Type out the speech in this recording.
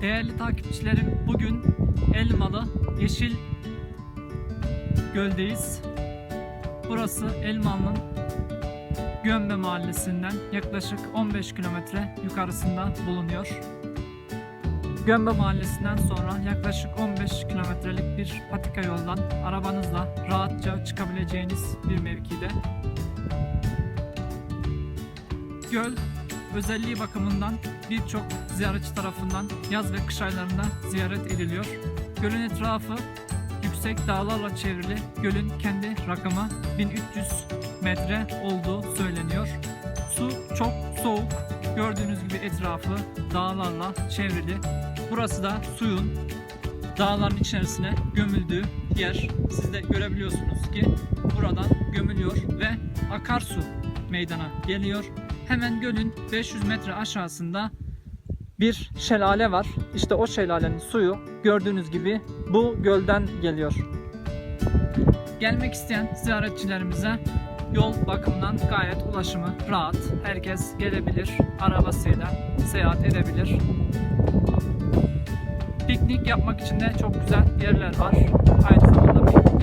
Değerli takipçilerim bugün Elmalı Yeşil Göl'deyiz. Burası Elmalı'nın Gömbe mahallesinden yaklaşık 15 kilometre yukarısında bulunuyor. Gömbe mahallesinden sonra yaklaşık 15 kilometrelik bir patika yoldan arabanızla rahatça çıkabileceğiniz bir mevkide. Göl özelliği bakımından birçok ziyaretçi tarafından yaz ve kış aylarında ziyaret ediliyor. Gölün etrafı yüksek dağlarla çevrili. Gölün kendi rakamı 1300 metre olduğu söyleniyor. Su çok soğuk. Gördüğünüz gibi etrafı dağlarla çevrili. Burası da suyun dağların içerisine gömüldüğü yer. Siz de görebiliyorsunuz ki buradan gömülüyor ve akarsu meydana geliyor. Hemen gölün 500 metre aşağısında bir şelale var. İşte o şelalenin suyu gördüğünüz gibi bu gölden geliyor. Gelmek isteyen ziyaretçilerimize yol bakımından gayet ulaşımı rahat. Herkes gelebilir, arabasıyla seyahat edebilir. Piknik yapmak için de çok güzel yerler var. Aynı zamanda piknik